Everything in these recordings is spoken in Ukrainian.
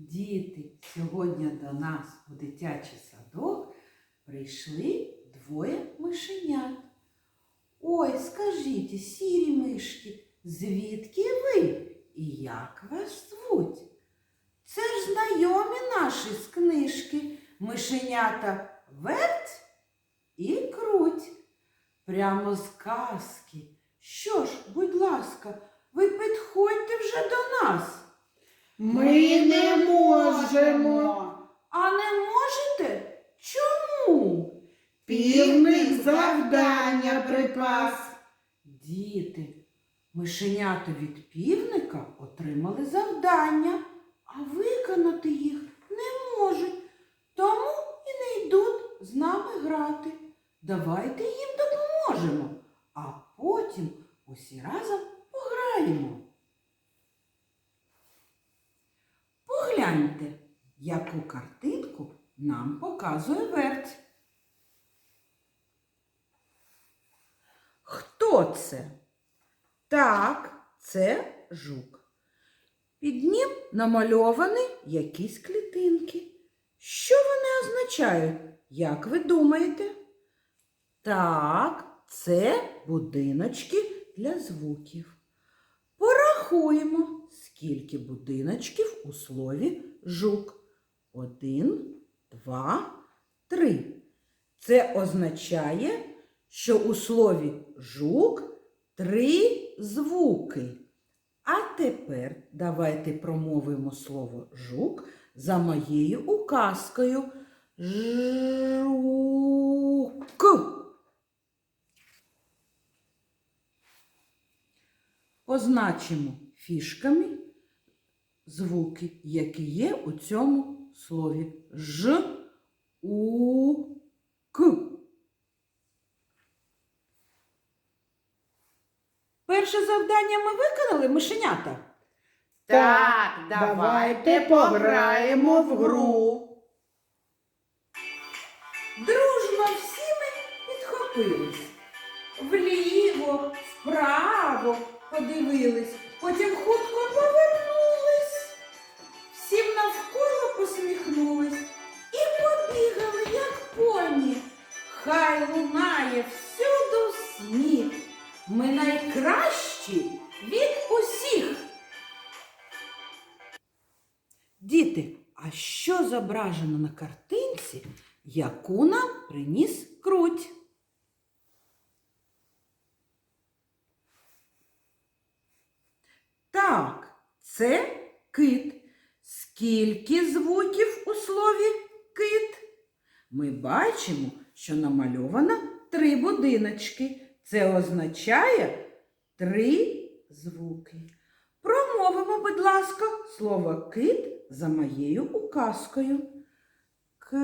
Діти, сьогодні до нас у дитячий садок прийшли двоє мишенят. Ой, скажіть, сірі мишки, звідки ви і як вас звуть? Це ж знайомі наші з книжки, мишенята верть і круть. Прямо з казки. Що ж, будь ласка, ви підходьте вже до нас. Ми не можемо. А не можете? Чому? Півник завдання припас. Діти, мишенята від півника отримали завдання, а виконати їх не можуть, тому і не йдуть з нами грати. Давайте їм допоможемо, а потім усі разом пограємо. Погляньте, яку картинку нам показує верть. Хто це? Так, це жук. Під ним намальовані якісь клітинки. Що вони означають? Як ви думаєте? Так, це будиночки для звуків. Порахуємо, скільки будиночків у слові жук. Один, два, три. Це означає, що у слові жук три звуки. А тепер давайте промовимо слово жук за моєю указкою. Жук. Позначимо фішками звуки, які є у цьому слові. Ж, у, к. Перше завдання ми виконали, мишенята. Так, давайте пограємо в гру. Дружно всі ми підхопились. Вліво, вправо подивились, потім хутко повернулись. Хай лунає всюду сміх. Ми найкращі від усіх. Діти, а що зображено на картинці, яку нам приніс круть? Так, це кит. Скільки звуків у слові кит? Ми бачимо, що намальовано три будиночки. Це означає три звуки. Промовимо, будь ласка, слово кит за моєю указкою. Кит.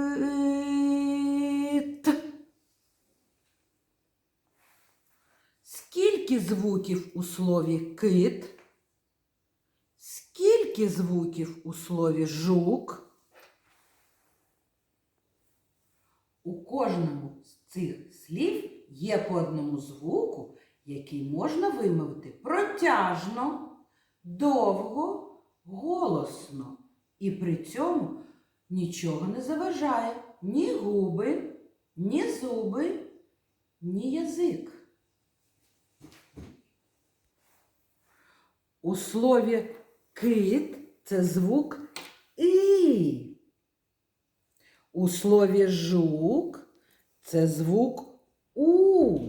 Скільки звуків у слові кит? Скільки звуків у слові жук? У кожному з цих слів є по одному звуку, який можна вимовити протяжно, довго, голосно. І при цьому нічого не заважає ні губи, ні зуби, ні язик. У слові кит це звук і. У слові жук це звук у.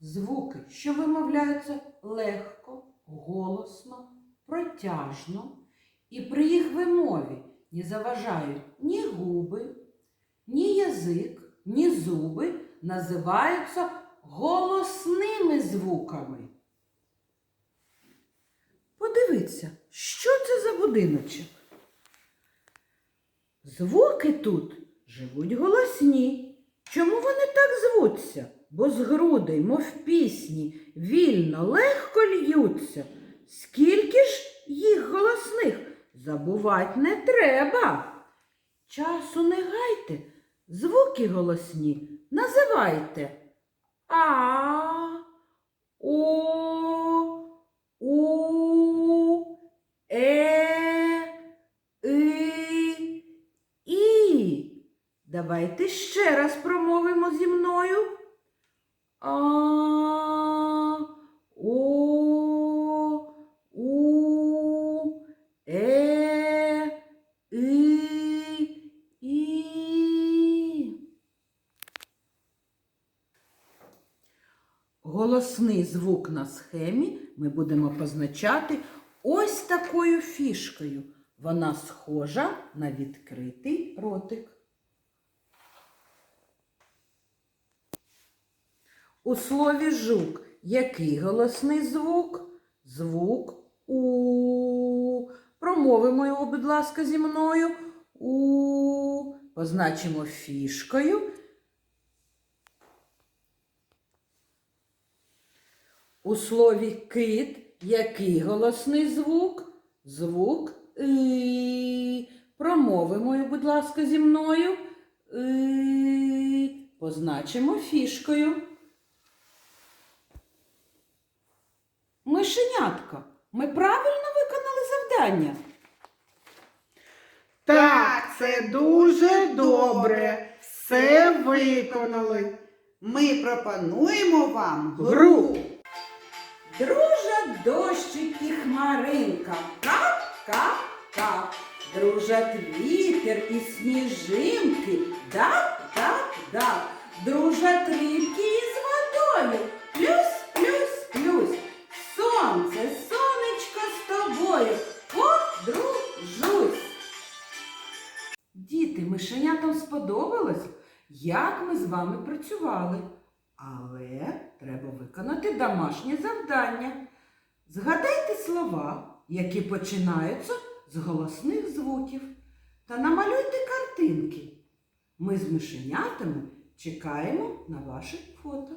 Звуки, що вимовляються легко, голосно, протяжно, і при їх вимові не заважають ні губи, ні язик, ні зуби, називаються голосними звуками. Подивіться, що це за будиночок? Звуки тут живуть голосні. Чому вони так звуться? Бо з грудей, мов пісні, вільно, легко льються. Скільки ж їх голосних забувать не треба. Часу не гайте, звуки голосні називайте. А, О, Давайте ще раз промовимо зі мною. А, о, у, е, и, і. Голосний звук на схемі ми будемо позначати ось такою фішкою. Вона схожа на відкритий ротик. У слові жук який голосний звук? Звук У. Промовимо його, будь ласка, зі мною. У. Позначимо фішкою. У слові кит який голосний звук? Звук И. Промовимо його, будь ласка, зі мною. И. Позначимо фішкою. Мишенятка, ми правильно виконали завдання? Так, це дуже добре. Все виконали. Ми пропонуємо вам Гру. Дружа дощик і хмаринка, кап, кап, кап. Дружать вітер і сніжинки, дап, дап, дап. Дружать рибки із водою, мишенятам сподобалось, як ми з вами працювали. Але треба виконати домашнє завдання. Згадайте слова, які починаються з голосних звуків, та намалюйте картинки. Ми з мишенятами чекаємо на ваші фото.